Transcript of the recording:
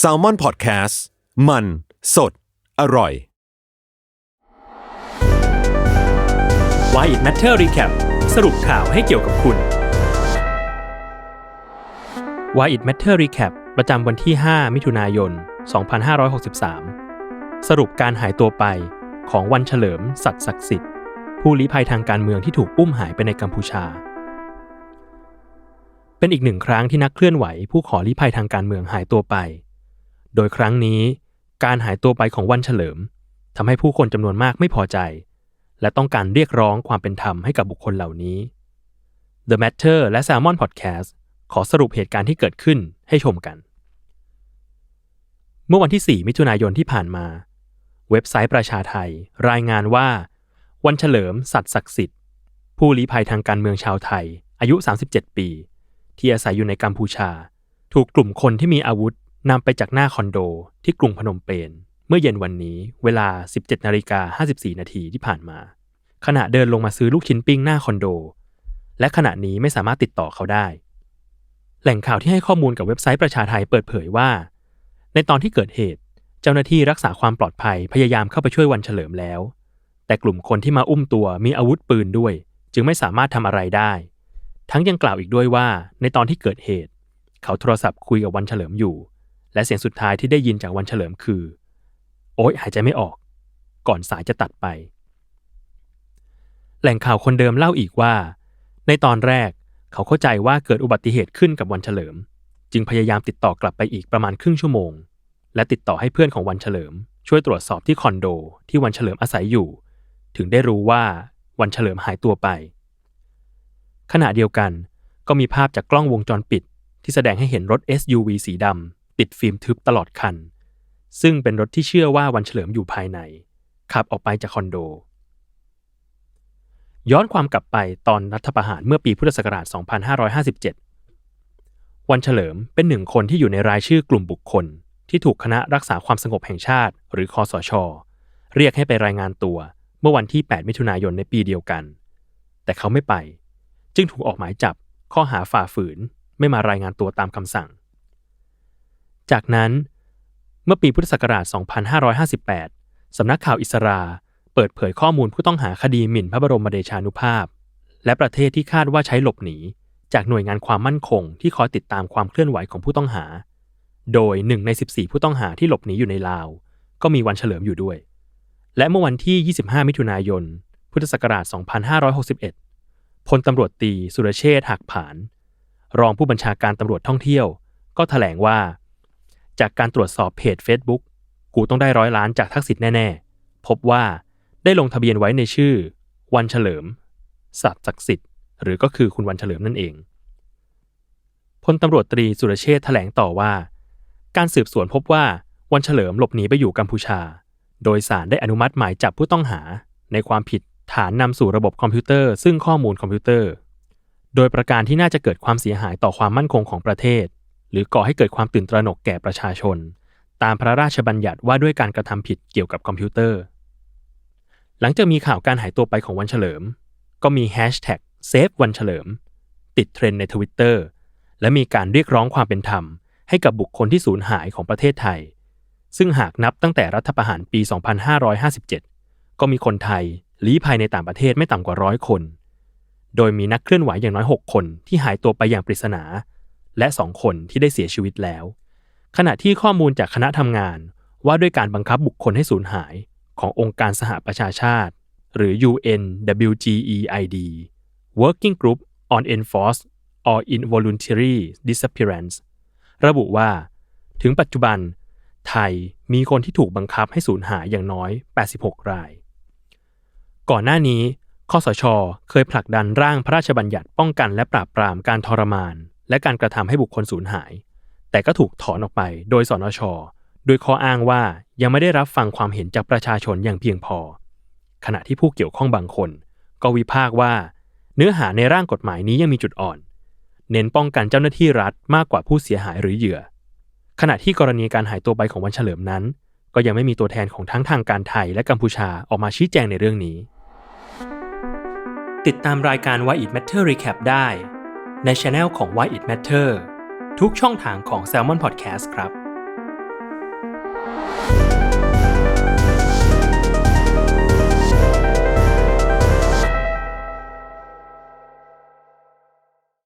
s a l ม o n PODCAST มัน สด อร่อย Why It Matter Recap สรุปข่าวให้เกี่ยวกับคุณ Why It Matter Recap ประจำวันที่ 5 มิถุนายน 2563 สรุปการหายตัวไปของวันเฉลิม สัตว์ศักดิ์สิทธิ์ ผู้ลี้ภัยทางการเมืองที่ถูกอุ้มหายไปในกัมพูชา เป็นอีกหนึ่งครั้งที่นักเคลื่อนไหวผู้ขอลี้ภัยทางการเมืองหายตัวไป โดยครั้งนี้การหายตัวไปของวันเฉลิมทำให้ผู้คนจำนวนมากไม่พอใจ และต้องการเรียกร้องความเป็นธรรมให้กับบุคคลเหล่านี้ The Matter และ Salmon Podcast ขอสรุปเหตุการณ์ที่เกิดขึ้นให้ชมกัน เมื่อวันที่ 4 มิถุนายนที่ผ่านมา เว็บไซต์ประชาไทย รายงานว่า วันเฉลิม สัตว์ศักดิ์สิทธิ์ ผู้ลี้ภัยทางการเมืองชาวไทย อายุ 37 ปี ที่อาศัยอยู่ในกัมพูชา ถูกกลุ่มคนที่มีอาวุธนำไปจากหน้าคอนโดที่กรุงพนมเปญเมื่อเย็นวันนี้เวลา 17นาฬิกา54 นาทีที่ผ่านมา ขณะเดินลงมาซื้อลูกชิ้นปิ้งหน้าคอนโด และขณะนี้ไม่สามารถติดต่อเขาได้ แหล่งข่าวที่ให้ข้อมูลกับเว็บไซต์ประชาไทยเปิดเผยว่า ในตอนที่เกิดเหตุ เจ้าหน้าที่รักษาความปลอดภัยพยายามเข้าไปช่วยวันเฉลิมแล้ว แต่กลุ่มคนที่มาอุ้มตัวมีอาวุธปืนด้วย จึงไม่สามารถทำอะไรได้ ทั้งยังกล่าวอีกด้วยว่าในตอนที่เกิดเหตุ เขาโทรศัพท์คุยกับวันเฉลิมอยู่ และเสียงสุดท้ายที่ได้ยินจากวันเฉลิมคือ โอ๊ยหายใจไม่ออก ก่อนสายจะตัดไป แหล่งข่าวคนเดิมเล่าอีกว่า ในตอนแรกเขาเข้าใจว่าเกิดอุบัติเหตุขึ้นกับวันเฉลิม จึงพยายามติดต่อกลับไปอีกประมาณครึ่งชั่วโมง และติดต่อให้เพื่อนของวันเฉลิม ช่วยตรวจสอบที่คอนโดที่วันเฉลิมอาศัยอยู่ ถึงได้รู้ว่าวันเฉลิมหายตัวไป ขณะเดียวกัน ก็มีภาพจากกล้องวงจรปิด ที่แสดงให้เห็นรถ SUV สีดำติดฟิล์มทึบตลอดคัน ซึ่งเป็นรถที่เชื่อว่าวันเฉลิมอยู่ภายใน ขับออกไปจากคอนโด ย้อนความกลับไปตอนรัฐประหารเมื่อปีพุทธศักราช 2557 วันเฉลิมเป็นหนึ่งคนที่อยู่ในรายชื่อกลุ่มบุคคล ที่ถูกคณะรักษาความสงบแห่งชาติ หรือคอสช เรียกให้ไปรายงานตัว เมื่อวันที่ 8 มิถุนายนในปีเดียวกัน แต่เขาไม่ไป จึงถูกออกหมายจับข้อหาฝ่าฝืนไม่มารายงานตัวตามคำสั่ง จากนั้น เมื่อปีพุทธศักราช 2558 สำนักข่าวอิสราเปิดเผยข้อมูลผู้ต้องหาคดีหมิ่นพระบรมเดชานุภาพ และประเทศที่คาดว่าใช้หลบหนี จากหน่วยงานความมั่นคงที่คอยติดตามความเคลื่อนไหวของผู้ต้องหา โดยหนึ่งใน 14 ผู้ต้องหาที่หลบหนีอยู่ในลาว ก็มีวันเฉลิมอยู่ด้วย และเมื่อวันที่ 25 มิถุนายน พุทธศักราช 2561 พลตำรวจตีสุรเชษฐ์หักผาน รองผู้บัญชาการตำรวจท่องเที่ยว ก็ถแถลงว่า จากการตรวจสอบเพจ Facebook กูต้องได้ร้อยล้านจากทักษิณแน่ ๆ พบว่าได้ลงทะเบียนไว้ในชื่อ วันเฉลิมสัตว์ศักดิ์สิทธิ์หรือก็คือคุณวันเฉลิมนั่นเองพลตำรวจตรีสุรเชษฐ์แถลงต่อว่า การสืบสวนพบว่าวันเฉลิมหลบหนีไปอยู่กัมพูชา โดยสารได้อนุมัติหมายจับผู้ต้องหาในความผิด ฐานนำสู่ระบบคอมพิวเตอร์ ซึ่งข้อมูลคอมพิวเตอร์ โดยประการที่น่าจะเกิดความเสียหายต่อความมั่นคงของประเทศ หรือก่อให้เกิดความตื่นตระหนกแก่ประชาชน ตามพระราชบัญญัติว่าด้วยการกระทำผิดเกี่ยวกับคอมพิวเตอร์ หลังจากมีข่าวการหายตัวไปของวันเฉลิม ก็มีแฮชแท็กเซฟวันเฉลิมติดเทรนในทวิตเตอร์และมีการเรียกร้องความเป็นธรรม ให้กับบุคคลที่สูญหายของประเทศไทย ซึ่งหากนับตั้งแต่รัฐประหารปี 2557 ก็มีคนไทย ลี้ภัยในต่างประเทศไม่ต่ำกว่าร้อยคน โดยมีนักเคลื่อนไหวอย่างน้อย 6 คนที่หายตัวไปอย่างปริศนา และ 2 คนที่ได้เสียชีวิตแล้ว ขณะที่ข้อมูลจากคณะทำงานว่าด้วยการบังคับบุคคลให้สูญหายขององค์การสหประชาชาติ หรือ UNWGEID Working Group on Enforced or Involuntary Disappearance ระบุว่า ถึงปัจจุบัน ไทยมีคนที่ถูกบังคับให้สูญหายอย่างน้อย 86 ราย ก่อนหน้านี้คอสช เคยผลักดันร่างพระราชบัญญัติป้องกันและปราบปรามการทรมาน และการกระทำให้บุคคลสูญหาย แต่ก็ถูกถอนออกไปโดยสนช โดยข้ออ้างว่ายังไม่ได้รับฟังความเห็นจากประชาชนอย่างเพียงพอ ขณะที่ผู้เกี่ยวข้องบางคน ก็วิพากษ์ว่า เนื้อหาในร่างกฎหมายนี้ยังมีจุดอ่อน เน้นป้องกันเจ้าหน้าที่รัฐมากกว่าผู้เสียหายหรือเหยื่อ ขณะที่กรณีการหายตัวไปของวันเฉลิมนั้น ก็ยังไม่มีตัวแทนของทั้งทางการไทยและกัมพูชาออกมาชี้แจงในเรื่องนี้ ติดตามรายการ Why It Matter Recap ได้ ในช anel ของ Why It Matter ทุกช่องทางของ Salmon Podcast ครับ